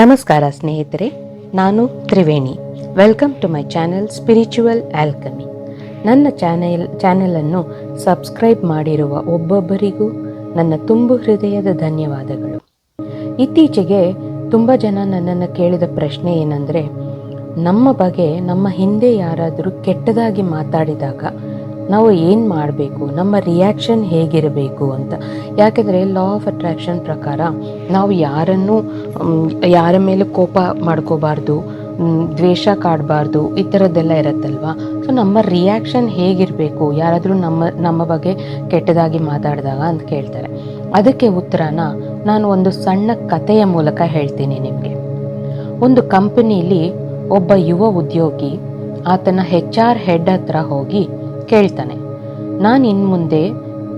ನಮಸ್ಕಾರ ಸ್ನೇಹಿತರೆ, ನಾನು Triveni. Welcome to my channel spiritual alchemy ನನ್ನ ಚಾನೆಲ್ ಚಾನೆಲನ್ನು ಸಬ್ಸ್ಕ್ರೈಬ್ ಮಾಡಿರುವ ಒಬ್ಬೊಬ್ಬರಿಗೂ ನನ್ನ ತುಂಬು ಹೃದಯದ ಧನ್ಯವಾದಗಳು. ಇತ್ತೀಚೆಗೆ ತುಂಬ ಜನ ನನ್ನನ್ನು ಕೇಳಿದ ಪ್ರಶ್ನೆ ಏನಂದರೆ, ನಮ್ಮ ಬಗ್ಗೆ ನಮ್ಮ ಹಿಂದೆ ಯಾರಾದರೂ ಕೆಟ್ಟದಾಗಿ ಮಾತಾಡಿದಾಗ ನಾವು ಏನು ಮಾಡಬೇಕು? ನಮ್ಮ ರಿಯಾಕ್ಷನ್ ಹೇಗಿರಬೇಕು ಅಂತ. ಯಾಕೆಂದರೆ ಲಾ ಆಫ್ ಅಟ್ರಾಕ್ಷನ್ ಪ್ರಕಾರ ನಾವು ಯಾರನ್ನು ಯಾರ ಮೇಲೆ ಕೋಪ ಮಾಡ್ಕೋಬಾರ್ದು ದ್ವೇಷ ಕಾಡಬಾರ್ದು, ಈ ಥರದ್ದೆಲ್ಲ ಇರುತ್ತಲ್ವಾ? ಸೊ ನಮ್ಮ ರಿಯಾಕ್ಷನ್ ಹೇಗಿರಬೇಕು? ಯಾರಾದರೂ ನಮ್ಮ ನಮ್ಮ ಬಗ್ಗೆ ಕೆಟ್ಟದಾಗಿ ಮಾತಾಡಿದಾಗ ಅಂತ ಕೇಳ್ತಾರೆ. ಅದಕ್ಕೆ ಉತ್ತರನ ನಾನು ಒಂದು ಸಣ್ಣ ಕಥೆಯ ಮೂಲಕ ಹೇಳ್ತೀನಿ ನಿಮಗೆ. ಒಂದು ಕಂಪನಿಲಿ ಒಬ್ಬ ಯುವ ಉದ್ಯೋಗಿ, ಆತನ ಹೆಚ್ ಆರ್ ಹೆಡ್ ಹತ್ರ ಹೋಗಿ ಕೇಳ್ತಾನೆ, ನಾನು ಇನ್ನು ಮುಂದೆ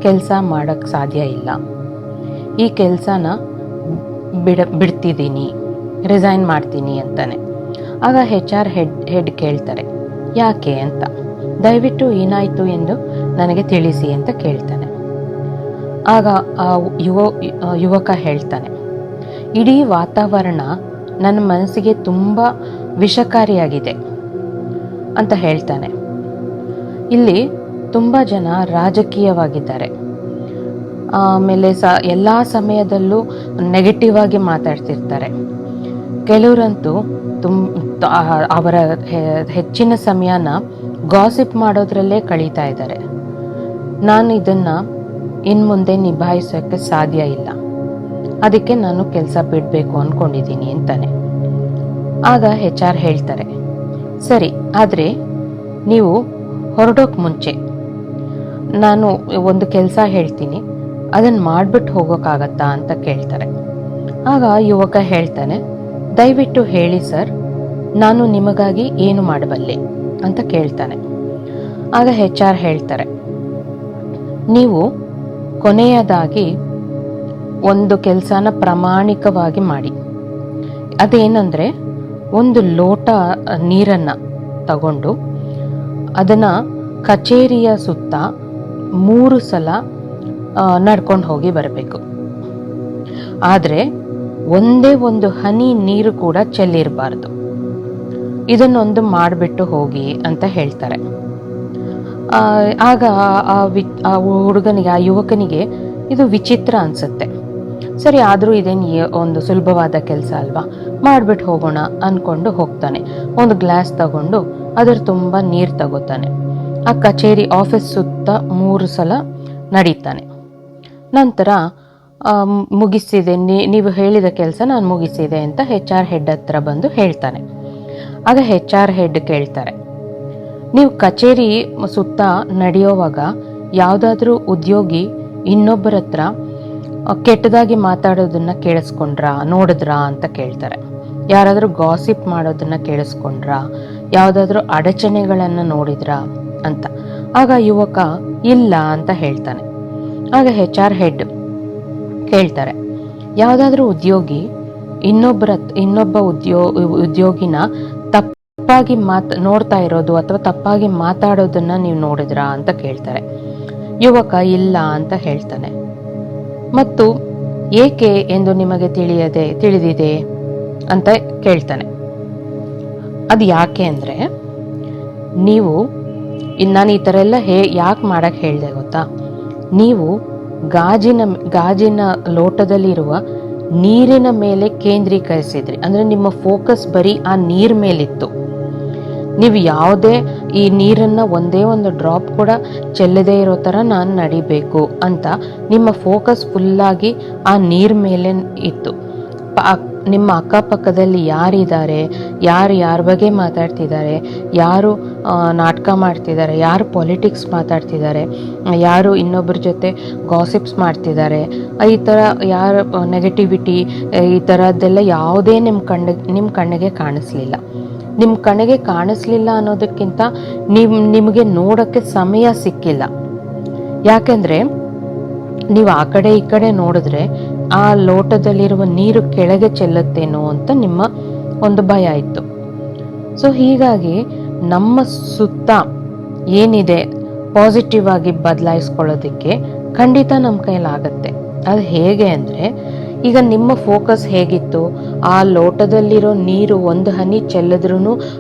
ಕೆಲಸ ಮಾಡೋಕ್ಕೆ ಸಾಧ್ಯ ಇಲ್ಲ. ಈ ಕೆಲಸನ ಬಿಡ ಬಿಡ್ತಿದ್ದೀನಿ ರಿಸೈನ್ ಮಾಡ್ತೀನಿ ಅಂತಾನೆ. ಆಗ ಹೆಚ್ ಆರ್ ಹೆಡ್ ಹೆಡ್ ಕೇಳ್ತಾರೆ, ಯಾಕೆ ಅಂತ? ದಯವಿಟ್ಟು ಏನಾಯಿತು ಎಂದು ನನಗೆ ತಿಳಿಸಿ ಅಂತ ಕೇಳ್ತಾನೆ. ಆಗ ಆ ಯುವ ಯುವಕ ಹೇಳ್ತಾನೆ, ಇಡೀ ವಾತಾವರಣ ನನ್ನ ಮನಸ್ಸಿಗೆ ತುಂಬ ವಿಷಕಾರಿಯಾಗಿದೆ ಅಂತ ಹೇಳ್ತಾನೆ. ಇಲ್ಲಿ ತುಂಬ ಜನ ರಾಜಕೀಯವಾಗಿದ್ದಾರೆ. ಆಮೇಲೆ ಸ, ಎಲ್ಲ ಸಮಯದಲ್ಲೂ ನೆಗೆಟಿವ್ ಆಗಿ ಮಾತಾಡ್ತಿರ್ತಾರೆ. ಕೆಲವರಂತೂ ತುಮ್ ಅವರ ಹೆಚ್ಚಿನ ಸಮಯನ ಗಾಸಿಪ್ ಮಾಡೋದ್ರಲ್ಲೇ ಕಳೀತಾ ಇದ್ದಾರೆ. ನಾನು ಇದನ್ನು ಇನ್ನು ಮುಂದೆ ನಿಭಾಯಿಸೋಕ್ಕೆ ಸಾಧ್ಯ ಇಲ್ಲ. ಅದಕ್ಕೆ ನಾನು ಕೆಲಸ ಬಿಡಬೇಕು ಅಂದ್ಕೊಂಡಿದ್ದೀನಿ ಅಂತಾನೆ. ಆಗ ಹೆಚ್ ಆರ್ ಹೇಳ್ತಾರೆ, ಸರಿ, ಆದರೆ ನೀವು ಹೊರಡೋಕೆ ಮುಂಚೆ. ನಾನು ಒಂದು ಕೆಲಸ ಹೇಳ್ತೀನಿ. ಅದನ್ನು ಮಾಡಿಬಿಟ್ಟು ಹೋಗೋಕ್ಕಾಗತ್ತಾ ಅಂತ ಕೇಳ್ತಾರೆ. ಆಗ ಯುವಕ ಹೇಳ್ತಾನೆ, ದಯವಿಟ್ಟು ಹೇಳಿ ಸರ್, ನಾನು ನಿಮಗಾಗಿ ಏನು ಮಾಡಬಲ್ಲೆ? ಅಂತ ಕೇಳ್ತಾನೆ. ಆಗ ಹೆಚ್ ಆರ್ ಹೇಳ್ತಾರೆ, ನೀವು ಕೊನೆಯದಾಗಿ ಒಂದು ಕೆಲಸನ ಪ್ರಾಮಾಣಿಕವಾಗಿ ಮಾಡಿ. ಅದೇನಂದ್ರೆ, ಒಂದು ಲೋಟ ನೀರನ್ನು ತಗೊಂಡು, ಅದನ್ನು ಕಚೇರಿಯ ಸುತ್ತ ಮೂರು ಸಲ ನಡ್ಕೊಂಡು ಹೋಗಿ ಬರಬೇಕು. ಆದರೆ ಒಂದೇ ಒಂದು ಹನಿ ನೀರು ಕೂಡ ಚೆಲ್ಲಿರಬಾರ್ದು. ಇದನ್ನೊಂದು ಮಾಡಿಬಿಟ್ಟು ಹೋಗಿ ಅಂತ ಹೇಳ್ತಾರೆ. ಆಗ ಆ ವಿ ಹುಡುಗನಿಗೆ, ಆ ಯುವಕನಿಗೆ ಇದು ವಿಚಿತ್ರ ಅನಿಸುತ್ತೆ. ಸರಿ, ಆದರೂ ಇದೇನು ಒಂದು ಸುಲಭವಾದ ಕೆಲಸ ಅಲ್ವಾ? ಮಾಡಿಬಿಟ್ಟು ಹೋಗೋಣ ಅಂದ್ಕೊಂಡು ಹೋಗ್ತಾನೆ. ಒಂದು ಗ್ಲಾಸ್ ತಗೊಂಡು ಅದರ ತುಂಬ ನೀರು ತಗೋತಾನೆ. ಆ ಕಚೇರಿ ಆಫೀಸ್ ಸುತ್ತ ಮೂರು ಸಲ ನಡೀತಾನೆ. ನಂತರ ಮುಗಿಸಿದೆ. ನೀವು ಹೇಳಿದ ಕೆಲಸ ನಾನು ಮುಗಿಸಿದೆ ಅಂತ ಹೆಚ್ ಆರ್ ಹೆಡ್ ಹತ್ರ ಬಂದು ಹೇಳ್ತಾನೆ. ಆಗ ಹೆಚ್ ಆರ್ ಹೆಡ್ ಕೇಳ್ತಾರೆ, ನೀವು ಕಚೇರಿ ಸುತ್ತ ನಡೆಯೋವಾಗ ಯಾವುದಾದ್ರೂ ಉದ್ಯೋಗಿ ಇನ್ನೊಬ್ಬರ ಹತ್ರ ಕೆಟ್ಟದಾಗಿ ಮಾತಾಡೋದನ್ನ ಕೇಳಿಸ್ಕೊಂಡ್ರಾ, ನೋಡಿದ್ರಾ ಅಂತ ಕೇಳ್ತಾರೆ. ಯಾರಾದರೂ ಗಾಸಿಪ್ ಮಾಡೋದನ್ನ ಕೇಳಿಸ್ಕೊಂಡ್ರಾ, ಯಾವುದಾದ್ರೂ ಅಡಚಣೆಗಳನ್ನು ನೋಡಿದ್ರಾ ಅಂತ. ಆಗ ಯುವಕ, ಇಲ್ಲ ಅಂತ ಹೇಳ್ತಾನೆ. ಆಗ ಹೆಚ್ ಆರ್ ಹೆಡ್ ಕೇಳ್ತಾರೆ, ಯಾವುದಾದ್ರೂ ಉದ್ಯೋಗಿ ಇನ್ನೊಬ್ಬರ ಇನ್ನೊಬ್ಬ ಉದ್ಯೋ, ಉದ್ಯೋಗಿನ ತಪ್ಪಾಗಿ ಮಾತ್, ನೋಡ್ತಾ ಇರೋದು ಅಥವಾ ತಪ್ಪಾಗಿ ಮಾತಾಡೋದನ್ನ ನೀವು ನೋಡಿದ್ರಾ ಅಂತ ಕೇಳ್ತಾರೆ. ಯುವಕ, ಇಲ್ಲ ಅಂತ ಹೇಳ್ತಾನೆ. ಮತ್ತು ಏಕೆ ಎಂದು ನಿಮಗೆ ತಿಳಿಯದೆ, ತಿಳಿದಿದೆ ಅಂತ ಕೇಳ್ತಾನೆ. ಅದು ಯಾಕೆ ಅಂದರೆ, ನೀವು ಇನ್ನು ನಾನು ಈ ಥರ ಎಲ್ಲ ಹೇ, ಯಾಕೆ ಮಾಡೋಕ್ಕೆ ಹೇಳಿದೆ ಗೊತ್ತಾ? ನೀವು ಗಾಜಿನ ಗಾಜಿನ ಲೋಟದಲ್ಲಿರುವ ನೀರಿನ ಮೇಲೆ ಕೇಂದ್ರೀಕರಿಸಿದ್ರಿ. ಅಂದರೆ ನಿಮ್ಮ ಫೋಕಸ್ ಬರೀ ಆ ನೀರ್ ಮೇಲಿತ್ತು. ನೀವು ಯಾವುದೇ ಈ ನೀರನ್ನು ಒಂದೇ ಒಂದು ಡ್ರಾಪ್ ಕೂಡ ಚೆಲ್ಲದೇ ಇರೋ ಥರ ನಾನು ನಡಿಬೇಕು ಅಂತ ನಿಮ್ಮ ಫೋಕಸ್ ಫುಲ್ಲಾಗಿ ಆ ನೀರ್ ಮೇಲೆ ಇತ್ತು. ನಿಮ್ಮ ಅಕ್ಕಪಕ್ಕದಲ್ಲಿ ಯಾರಿದ್ದಾರೆ, ಯಾರು ಯಾರ ಬಗ್ಗೆ ಮಾತಾಡ್ತಿದ್ದಾರೆ, ಯಾರು ನಾಟಕ ಮಾಡ್ತಿದ್ದಾರೆ, ಯಾರು ಪಾಲಿಟಿಕ್ಸ್ ಮಾತಾಡ್ತಿದ್ದಾರೆ, ಯಾರು ಇನ್ನೊಬ್ಬರ ಜೊತೆ ಗಾಸಿಪ್ಸ್ ಮಾಡ್ತಿದ್ದಾರೆ, ಈ ಥರ ಯಾರು ನೆಗೆಟಿವಿಟಿ ಈ ಥರದ್ದೆಲ್ಲ ಯಾವುದೇ ನಿಮ್ಮ ಕಣ್ಣ, ನಿಮ್ಮ ಕಣ್ಣಿಗೆ ಕಾಣಿಸ್ಲಿಲ್ಲ. ನಿಮ್ಮ ಕಣ್ಣಿಗೆ ಕಾಣಿಸ್ಲಿಲ್ಲ ಅನ್ನೋದಕ್ಕಿಂತ ನಿಮ್, ನಿಮಗೆ ನೋಡೋಕ್ಕೆ ಸಮಯ ಸಿಕ್ಕಿಲ್ಲ. ಯಾಕೆಂದರೆ, ನೀವು ಆ ಕಡೆ ಈ ಕಡೆ ನೋಡಿದ್ರೆ ಆ ಲೋಟದಲ್ಲಿರುವ ನೀರು ಕೆಳಗೆ ಚೆಲ್ಲುತ್ತೇನೋ ಅಂತ ನಿಮ್ಮ ಒಂದು ಭಯ ಇತ್ತು. ಸೊ ಹೀಗಾಗಿ ನಮ್ಮ ಸುತ್ತ ಏನಿದೆ ಪಾಸಿಟಿವ್ ಆಗಿ ಬದಲಾಯಿಸ್ಕೊಳ್ಳೋದಕ್ಕೆ ಖಂಡಿತ ನಮ್ಮ ಕೈಲಾಗತ್ತೆ. ಅದು ಹೇಗೆ ಅಂದರೆ ಈಗ ನಿಮ್ಮ ಫೋಕಸ್ ಹೇಗಿತ್ತು? ಆ ಲೋಟದಲ್ಲಿರೋ ನೀರು ಒಂದು ಹನಿ ಚೆಲ್ಲಿದ್ರೂ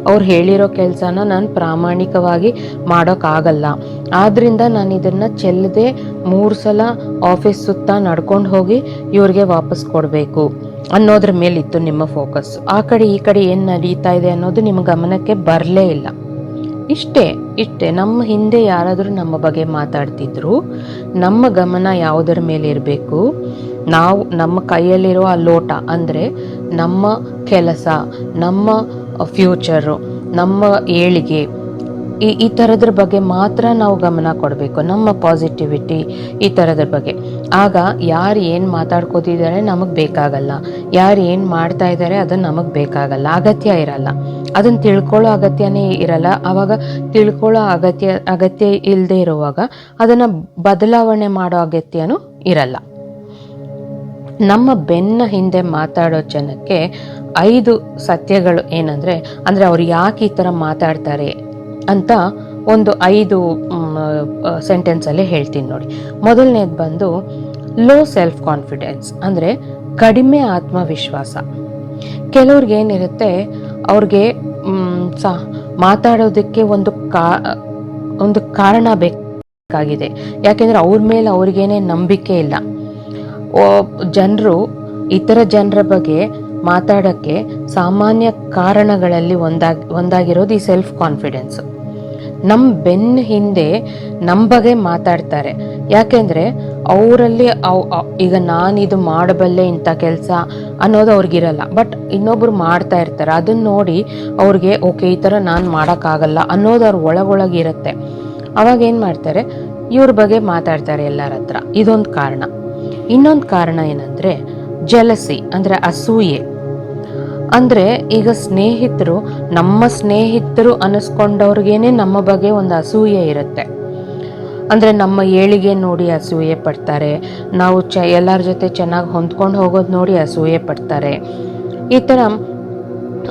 ಅವ್ರು ಹೇಳಿರೋ ಕೆಲಸನ ನಾನು ಪ್ರಾಮಾಣಿಕವಾಗಿ ಮಾಡೋಕ್ಕಾಗಲ್ಲ. ಆದ್ರಿಂದ ನಾನು ಇದನ್ನು ಚೆಲ್ಲದೆ ಮೂರು ಸಲ ಆಫೀಸ್ ಸುತ್ತ ನಡ್ಕೊಂಡು ಹೋಗಿ ಇವ್ರಿಗೆ ವಾಪಸ್ ಕೊಡಬೇಕು ಅನ್ನೋದ್ರ ಮೇಲಿತ್ತು ನಿಮ್ಮ ಫೋಕಸ್ ಆ ಕಡೆ ಈ ಕಡೆ ಏನು ನಡೀತಾ ಇದೆ ಅನ್ನೋದು ನಿಮ್ಮ ಗಮನಕ್ಕೆ ಬರಲೇ ಇಲ್ಲ. ಇಷ್ಟೇ ಇಷ್ಟೇ. ನಮ್ಮ ಹಿಂದೆ ಯಾರಾದರೂ ನಮ್ಮ ಬಗ್ಗೆ ಮಾತಾಡ್ತಿದ್ರು, ನಮ್ಮ ಗಮನ ಯಾವುದರ ಮೇಲೆ ಇರಬೇಕು? ನಾವು, ನಮ್ಮ ಕೈಯಲ್ಲಿರೋ ಆ ಲೋಟ ಅಂದರೆ ನಮ್ಮ ಕೆಲಸ, ನಮ್ಮ ಫ್ಯೂಚರು, ನಮ್ಮ ಏಳಿಗೆ, ಈ ಈ ಥರದ್ರ ಬಗ್ಗೆ ಮಾತ್ರ ನಾವು ಗಮನ ಕೊಡಬೇಕು. ನಮ್ಮ ಪಾಸಿಟಿವಿಟಿ ಈ ಥರದ್ರ ಬಗ್ಗೆ. ಆಗ ಯಾರು ಏನು ಮಾತಾಡ್ಕೋತಿದ್ದಾರೆ ನಮಗೆ ಬೇಕಾಗಲ್ಲ. ಯಾರು ಏನು ಮಾಡ್ತಾ ಇದ್ದಾರೆ ಅದು ನಮಗೆ ಬೇಕಾಗಲ್ಲ. ಅಗತ್ಯ ಇರಲ್ಲ. ಅದನ್ನು ತಿಳ್ಕೊಳ್ಳೋ ಅಗತ್ಯನೇ ಇರಲ್ಲ. ಆವಾಗ ತಿಳ್ಕೊಳ್ಳೋ ಅಗತ್ಯ ಅಗತ್ಯ ಇಲ್ಲದೆ ಇರುವಾಗ ಅದನ್ನು ಬದಲಾವಣೆ ಮಾಡೋ ಅಗತ್ಯನೂ ಇರಲ್ಲ. ನಮ್ಮ ಬೆನ್ನ ಹಿಂದೆ ಮಾತಾಡೋ ಜನಕ್ಕೆ ಐದು ಸತ್ಯಗಳು ಏನಂದರೆ, ಅಂದರೆ ಅವ್ರು ಯಾಕೆ ಈ ಥರ ಮಾತಾಡ್ತಾರೆ ಅಂತ ಒಂದು ಐದು ಸೆಂಟೆನ್ಸಲ್ಲಿ ಹೇಳ್ತೀನಿ ನೋಡಿ. ಮೊದಲನೇದು ಬಂದು ಲೋ ಸೆಲ್ಫ್ ಕಾನ್ಫಿಡೆನ್ಸ್ ಅಂದರೆ ಕಡಿಮೆ ಆತ್ಮವಿಶ್ವಾಸ. ಕೆಲವ್ರಿಗೆ ಏನಿರುತ್ತೆ, ಅವ್ರಿಗೆ ಸ ಮಾತಾಡೋದಕ್ಕೆ ಒಂದು ಕಾ, ಒಂದು ಕಾರಣ ಬೇಕಾಗಿದೆ. ಯಾಕೆಂದರೆ ಅವ್ರ ಮೇಲೆ ಅವ್ರಿಗೇನೆ ನಂಬಿಕೆ ಇಲ್ಲ. ಜನರು, ಇತರ ಜನರ ಬಗ್ಗೆ ಮಾತಾಡೋಕ್ಕೆ ಸಾಮಾನ್ಯ ಕಾರಣಗಳಲ್ಲಿ ಒಂದಾಗಿ ಒಂದಾಗಿರೋದು ಈ ಸೆಲ್ಫ್ ಕಾನ್ಫಿಡೆನ್ಸ್ ನಮ್ಮ ಬೆನ್ನ ಹಿಂದೆ ನಮ್ಮ ಬಗ್ಗೆ ಮಾತಾಡ್ತಾರೆ. ಯಾಕೆಂದರೆ ಅವರಲ್ಲಿ ಅವ್, ಅವ್- ಈಗ ನಾನು ಇದು ಮಾಡಬಲ್ಲೆ ಇಂಥ ಕೆಲಸ ಅನ್ನೋದು ಅವ್ರಿಗಿರಲ್ಲ. ಬಟ್ ಇನ್ನೊಬ್ರು ಮಾಡ್ತಾ ಇರ್ತಾರೆ. ಅದನ್ನ ನೋಡಿ ಅವ್ರಿಗೆ ಓಕೆ ಈ ಥರ ನಾನು ಮಾಡೋಕ್ಕಾಗಲ್ಲ ಅನ್ನೋದು ಅವ್ರ ಒಳಗೊಳಗಿರುತ್ತೆ ಅವಾಗ ಏನು ಮಾಡ್ತಾರೆ? ಇವ್ರ ಬಗ್ಗೆ ಮಾತಾಡ್ತಾರೆ ಎಲ್ಲರ ಹತ್ರ. ಇದೊಂದು ಕಾರಣ. ಇನ್ನೊಂದು ಕಾರಣ ಏನಂದರೆ ಜಲಸಿ ಅಂದರೆ ಅಸೂಯೆ. ಅಂದರೆ ಈಗ ಸ್ನೇಹಿತರು, ನಮ್ಮ ಸ್ನೇಹಿತರು ಅನ್ನಿಸ್ಕೊಂಡವ್ರಿಗೇನೆ ನಮ್ಮ ಬಗ್ಗೆ ಒಂದು ಅಸೂಯೆ ಇರುತ್ತೆ. ಅಂದರೆ ನಮ್ಮ ಏಳಿಗೆ ನೋಡಿ ಅಸೂಯೆ ಪಡ್ತಾರೆ. ನಾವು ಚ ಎಲ್ಲರ ಜೊತೆ ಚೆನ್ನಾಗಿ ಹೊಂದ್ಕೊಂಡು ಹೋಗೋದು ನೋಡಿ ಅಸೂಯೆ ಪಡ್ತಾರೆ. ಈ ಥರ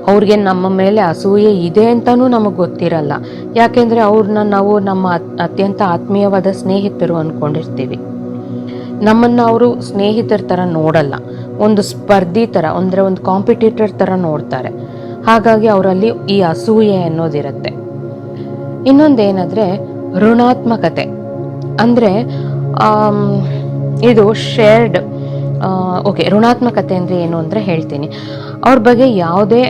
ಅವ್ರಿಗೆ ನಮ್ಮ ಮೇಲೆ ಅಸೂಯೆ ಇದೆ ಅಂತಲೂ ನಮಗೆ ಗೊತ್ತಿರಲ್ಲ. ಯಾಕೆಂದರೆ ಅವ್ರನ್ನ ನಾವು ನಮ್ಮ ಅತ್- ಅತ್ಯಂತ ಆತ್ಮೀಯವಾದ ಸ್ನೇಹಿತರು ಅಂದ್ಕೊಂಡಿರ್ತೀವಿ ನಮ್ಮನ್ನು ಅವರು ಸ್ನೇಹಿತರ ಥರ ನೋಡಲ್ಲ. ಒಂದು ಸ್ಪರ್ಧಿ ಥರ ಅಂದರೆ ಒಂದು ಕಾಂಪಿಟೇಟರ್ ಥರ ನೋಡ್ತಾರೆ. ಹಾಗಾಗಿ ಅವರಲ್ಲಿ ಈ ಅಸೂಯೆ ಅನ್ನೋದಿರುತ್ತೆ. ಇನ್ನೊಂದೇನೆಂದರೆ ಋಣಾತ್ಮಕತೆ. ಅಂದರೆ ಇದು ಶೇರ್ಡ್ ಓಕೆ ಋಣಾತ್ಮಕತೆ ಅಂದರೆ ಏನು ಅಂದರೆ ಹೇಳ್ತೀನಿ. ಅವ್ರ ಬಗ್ಗೆ ಯಾವುದೇ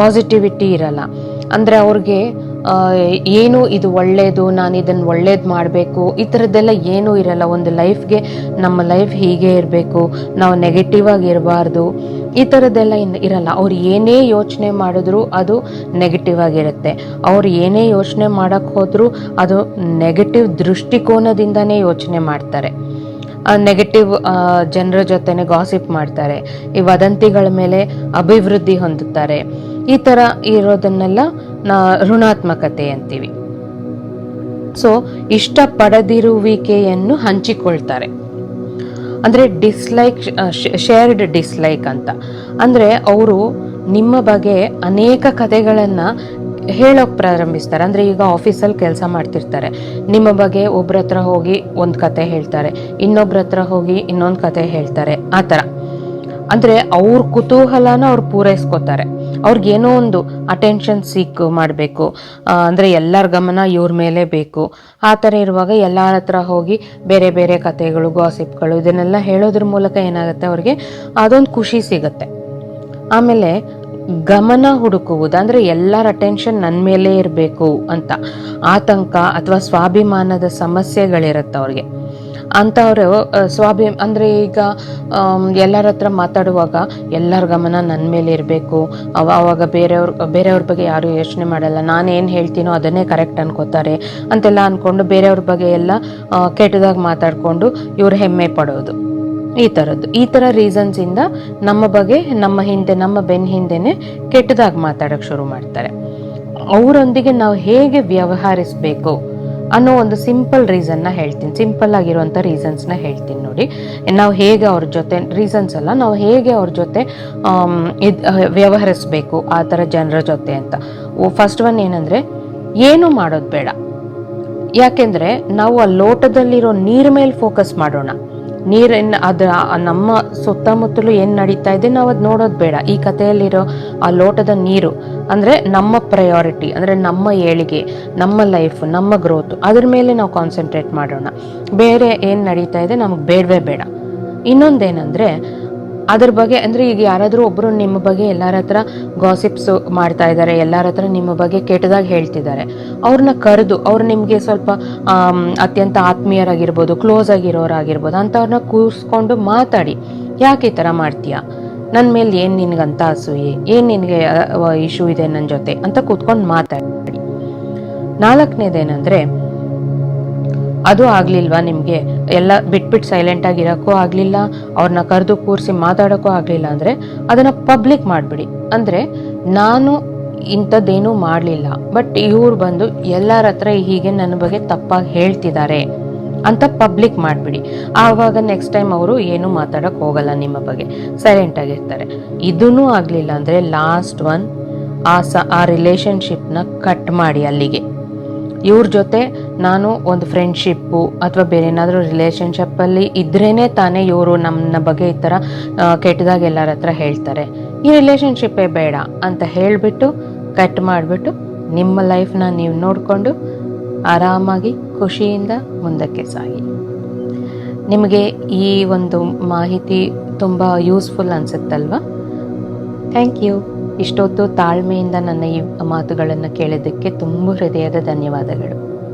ಪಾಸಿಟಿವಿಟಿ ಇರಲ್ಲ. ಅಂದರೆ ಅವ್ರಿಗೆ ಏನು ಇದು ಒಳ್ಳೆಯದು ನಾನು ಇದನ್ನು ಒಳ್ಳೇದು ಮಾಡಬೇಕು, ಈ ಥರದ್ದೆಲ್ಲ ಏನೂ ಇರಲ್ಲ. ಒಂದು ಲೈಫ್ಗೆ ನಮ್ಮ ಲೈಫ್ ಹೀಗೆ ಇರಬೇಕು. ನಾವು ನೆಗೆಟಿವ್ ಆಗಿ ಇರಬಾರ್ದು. ಈ ಥರದ್ದೆಲ್ಲ ಇನ್ನು ಇರಲ್ಲ. ಅವ್ರು ಏನೇ ಯೋಚನೆ ಮಾಡಿದ್ರು ಅದು ನೆಗೆಟಿವ್ ಆಗಿರುತ್ತೆ. ಅವ್ರು ಏನೇ ಯೋಚನೆ ಮಾಡೋಕ್ಕೆ ಹೋದರೂ ಅದು ನೆಗೆಟಿವ್ ದೃಷ್ಟಿಕೋನದಿಂದನೇ ಯೋಚನೆ ಮಾಡ್ತಾರೆ. ನೆಗೆಟಿವ್ ಜನರ ಜೊತೆನೆ ಗಾಸಿಪ್ ಮಾಡ್ತಾರೆ. ಈ ವದಂತಿಗಳ ಮೇಲೆ ಅಭಿವೃದ್ಧಿ ಹೊಂದುತ್ತಾರೆ. ಈ ಥರ ಇರೋದನ್ನೆಲ್ಲ ಋಣಾತ್ಮಕತೆ ಅಂತೀವಿ. ಸೊ ಇಷ್ಟಪಡದಿರುವಿಕೆಯನ್ನು ಹಂಚಿಕೊಳ್ತಾರೆ. ಅಂದರೆ ಡಿಸ್ಲೈಕ್ ಶೇರ್ಡ್ ಡಿಸ್ಲೈಕ್ ಅಂತ. ಅಂದರೆ ಅವರು ನಿಮ್ಮ ಬಗ್ಗೆ ಅನೇಕ ಕಥೆಗಳನ್ನು ಹೇಳೋಕೆ ಪ್ರಾರಂಭಿಸ್ತಾರೆ. ಅಂದರೆ ಈಗ ಆಫೀಸಲ್ಲಿ ಕೆಲಸ ಮಾಡ್ತಿರ್ತಾರೆ. ನಿಮ್ಮ ಬಗ್ಗೆ ಒಬ್ರ ಹತ್ರ ಹೋಗಿ ಒಂದು ಕತೆ ಹೇಳ್ತಾರೆ. ಇನ್ನೊಬ್ರ ಹತ್ರ ಹೋಗಿ ಇನ್ನೊಂದು ಕತೆ ಹೇಳ್ತಾರೆ. ಆ ಥರ. ಅಂದರೆ ಅವ್ರ ಕುತೂಹಲನ ಅವ್ರು ಪೂರೈಸ್ಕೋತಾರೆ. ಅವ್ರಿಗೇನೋ ಒಂದು ಅಟೆನ್ಷನ್ ಸೀಕ್ ಮಾಡಬೇಕು. ಅಂದರೆ ಎಲ್ಲರ ಗಮನ ಇವ್ರ ಮೇಲೆ ಬೇಕು. ಆ ಥರ ಇರುವಾಗ ಎಲ್ಲರ ಹತ್ರ ಹೋಗಿ ಬೇರೆ ಬೇರೆ ಕಥೆಗಳು ಗಾಸಿಪ್ಗಳು ಇದನ್ನೆಲ್ಲ ಹೇಳೋದ್ರ ಮೂಲಕ ಏನಾಗುತ್ತೆ ಅವ್ರಿಗೆ? ಅದೊಂದು ಖುಷಿ ಸಿಗುತ್ತೆ. ಆಮೇಲೆ ಗಮನ ಹುಡುಕುವುದು, ಅಂದರೆ ಎಲ್ಲರ ಅಟೆನ್ಷನ್ ನನ್ನ ಮೇಲೆ ಇರಬೇಕು ಅಂತ. ಆತಂಕ ಅಥವಾ ಸ್ವಾಭಿಮಾನದ ಸಮಸ್ಯೆಗಳಿರುತ್ತೆ ಅವ್ರಿಗೆ. ಅಂಥವ್ರು ಸ್ವಾಭಿ, ಅಂದರೆ ಈಗ ಎಲ್ಲರ ಹತ್ರ ಮಾತಾಡುವಾಗ ಎಲ್ಲರ ಗಮನ ನನ್ನ ಮೇಲೆ ಇರಬೇಕು. ಅವ ಆವಾಗ ಬೇರೆಯವ್ರ ಬೇರೆಯವ್ರ ಬಗ್ಗೆ ಯಾರೂ ಯೋಚನೆ ಮಾಡಲ್ಲ. ನಾನು ಏನು ಹೇಳ್ತೀನೋ ಅದನ್ನೇ ಕರೆಕ್ಟ್ ಅನ್ಕೋತಾರೆ. ಅಂತೆಲ್ಲ ಅಂದ್ಕೊಂಡು ಬೇರೆಯವ್ರ ಬಗ್ಗೆ ಎಲ್ಲ ಕೆಟ್ಟದಾಗಿ ಮಾತಾಡಿಕೊಂಡು ಇವ್ರು ಹೆಮ್ಮೆ ಪಡೋದು. ಈ ಥರದ್ದು ಈ ಥರ ರೀಸನ್ಸಿಂದ ನಮ್ಮ ಬಗ್ಗೆ, ನಮ್ಮ ಹಿಂದೆ, ನಮ್ಮ ಬೆನ್ನ ಹಿಂದೆನೆ ಕೆಟ್ಟದಾಗಿ ಮಾತಾಡೋಕ್ಕೆ ಶುರು ಮಾಡ್ತಾರೆ. ಅವರೊಂದಿಗೆ ನಾವು ಹೇಗೆ ವ್ಯವಹರಿಸಬೇಕು? ಅನ್ನೋ ಒಂದು ಸಿಂಪಲ್ ರೀಸನ್ನ ಹೇಳ್ತೀನಿ. ಸಿಂಪಲ್ ಆಗಿರುವಂಥ ರೀಸನ್ಸ್ನ ಹೇಳ್ತೀನಿ ನೋಡಿ. ನಾವು ಹೇಗೆ ಅವ್ರ ಜೊತೆ ರೀಸನ್ಸ್ ಅಲ್ಲ, ನಾವು ಹೇಗೆ ಅವ್ರ ಜೊತೆ ಇದು ವ್ಯವಹರಿಸಬೇಕು ಆ ಥರ ಜನರ ಜೊತೆ ಅಂತ. ಫಸ್ಟ್ ಒನ್ ಏನಂದರೆ, ಏನು ಮಾಡೋದು ಬೇಡ. ಯಾಕೆಂದರೆ ನಾವು ಆ ಲೋಟದಲ್ಲಿರೋ ನೀರ್ ಮೇಲೆ ಫೋಕಸ್ ಮಾಡೋಣ. ನೀರನ್ನ ಅದ ನಮ್ಮ ಸುತ್ತಮುತ್ತಲು ಏನು ನಡೀತಾ ಇದೆ ನಾವು ಅದು ನೋಡೋದು ಬೇಡ. ಈ ಕಥೆಯಲ್ಲಿರೋ ಆ ಲೋಟದ ನೀರು ಅಂದರೆ ನಮ್ಮ ಪ್ರಯಾರಿಟಿ ಅಂದರೆ ನಮ್ಮ ಏಳಿಗೆ, ನಮ್ಮ ಲೈಫ್ ನಮ್ಮ ಗ್ರೋತ್ ಅದ್ರ ಮೇಲೆ ನಾವು ಕಾನ್ಸಂಟ್ರೇಟ್ ಮಾಡೋಣ. ಬೇರೆ ಏನು ನಡೀತಾ ಇದೆ ನಮಗೆ ಬೇಡವೇ ಬೇಡ. ಇನ್ನೊಂದೇನೆಂದರೆ ಅದ್ರ ಬಗ್ಗೆ, ಅಂದರೆ ಈಗ ಯಾರಾದರೂ ಒಬ್ಬರು ನಿಮ್ಮ ಬಗ್ಗೆ ಎಲ್ಲರ ಹತ್ರ ಗಾಸಿಪ್ಸ್ ಮಾಡ್ತಾ ಇದ್ದಾರೆ ಎಲ್ಲರ ಹತ್ರ ನಿಮ್ಮ ಬಗ್ಗೆ ಕೆಟ್ಟದಾಗಿ ಹೇಳ್ತಿದ್ದಾರೆ ಅವ್ರನ್ನ ಕರೆದು, ಅವ್ರು ನಿಮಗೆ ಸ್ವಲ್ಪ ಅತ್ಯಂತ ಆತ್ಮೀಯರಾಗಿರ್ಬೋದು ಕ್ಲೋಸ್ ಆಗಿರೋರಾಗಿರ್ಬೋದು ಅಂಥವ್ರನ್ನ ಕೂರಿಸ್ಕೊಂಡು ಮಾತಾಡಿ, ಯಾಕೆ ಈ ಥರ ಮಾಡ್ತೀಯಾ? ನನ್ನ ಮೇಲೆ ಏನು ನಿನಗಂತ ಅಸೂಯೆ, ಏನು ನಿನಗೆ ಇಶ್ಯೂ ಇದೆ ನನ್ನ ಜೊತೆ, ಅಂತ ಕೂತ್ಕೊಂಡು ಮಾತಾಡಿ. ನಾಲ್ಕನೇದೇನೆಂದರೆ ಅದು ಆಗ್ಲಿಲ್ವಾ ನಿಮಗೆ? ಎಲ್ಲ ಬಿಟ್ಬಿಟ್ಟು ಸೈಲೆಂಟ್ ಆಗಿರೋಕ್ಕೂ ಆಗಲಿಲ್ಲ ಅವ್ರನ್ನ ಕರೆದು ಕೂರಿಸಿ ಮಾತಾಡೋಕ್ಕೂ ಆಗಲಿಲ್ಲ ಅಂದರೆ ಅದನ್ನು ಪಬ್ಲಿಕ್ ಮಾಡಿಬಿಡಿ. ಅಂದರೆ ನಾನು ಇಂಥದ್ದೇನೂ ಮಾಡಲಿಲ್ಲ ಬಟ್ ಇವ್ರು ಬಂದು ಎಲ್ಲರ ಹತ್ರ ಹೀಗೆ ನನ್ನ ಬಗ್ಗೆ ತಪ್ಪಾಗಿ ಹೇಳ್ತಿದ್ದಾರೆ ಅಂತ ಪಬ್ಲಿಕ್ ಮಾಡಿಬಿಡಿ. ಆವಾಗ ನೆಕ್ಸ್ಟ್ ಟೈಮ್ ಅವರು ಏನೂ ಮಾತಾಡೋಕ್ಕೆ ಹೋಗಲ್ಲ ನಿಮ್ಮ ಬಗ್ಗೆ ಸೈಲೆಂಟ್ ಆಗಿರ್ತಾರೆ ಇದೂ ಆಗಲಿಲ್ಲ ಅಂದರೆ ಲಾಸ್ಟ್ ಒನ್ ಆ ಸ ಆ ರಿಲೇಷನ್ಶಿಪ್ನ ಕಟ್ ಮಾಡಿ ಅಲ್ಲಿಗೆ. ಇವ್ರ ಜೊತೆ ನಾನು ಒಂದು ಫ್ರೆಂಡ್ಶಿಪ್ಪು ಅಥವಾ ಬೇರೆ ಏನಾದರೂ ರಿಲೇಷನ್ಶಿಪ್ಪಲ್ಲಿ ಇದ್ರೇ ತಾನೇ ಇವರು ನಮ್ಮ ಬಗ್ಗೆ ಈ ಥರ ಕೆಟ್ಟದಾಗ ಎಲ್ಲರ ಹತ್ರ ಹೇಳ್ತಾರೆ. ಈ ರಿಲೇಷನ್ಶಿಪ್ಪೇ ಬೇಡ ಅಂತ ಹೇಳಿಬಿಟ್ಟು ಕಟ್ ಮಾಡಿಬಿಟ್ಟು ನಿಮ್ಮ ಲೈಫ್ನ ನೀವು ನೋಡಿಕೊಂಡು ಆರಾಮಾಗಿ ಖುಷಿಯಿಂದ ಮುಂದಕ್ಕೆ ಸಾಗಿ. ನಿಮಗೆ ಈ ಒಂದು ಮಾಹಿತಿ ತುಂಬ ಯೂಸ್ಫುಲ್ ಅನಿಸುತ್ತಲ್ವಾ? ಥ್ಯಾಂಕ್ ಯು ಇಷ್ಟೊತ್ತು ತಾಳ್ಮೆಯಿಂದ ನನ್ನ ಈ ಮಾತುಗಳನ್ನು ಕೇಳಿದ್ದಕ್ಕೆ ತುಂಬ ಹೃದಯದ ಧನ್ಯವಾದಗಳು.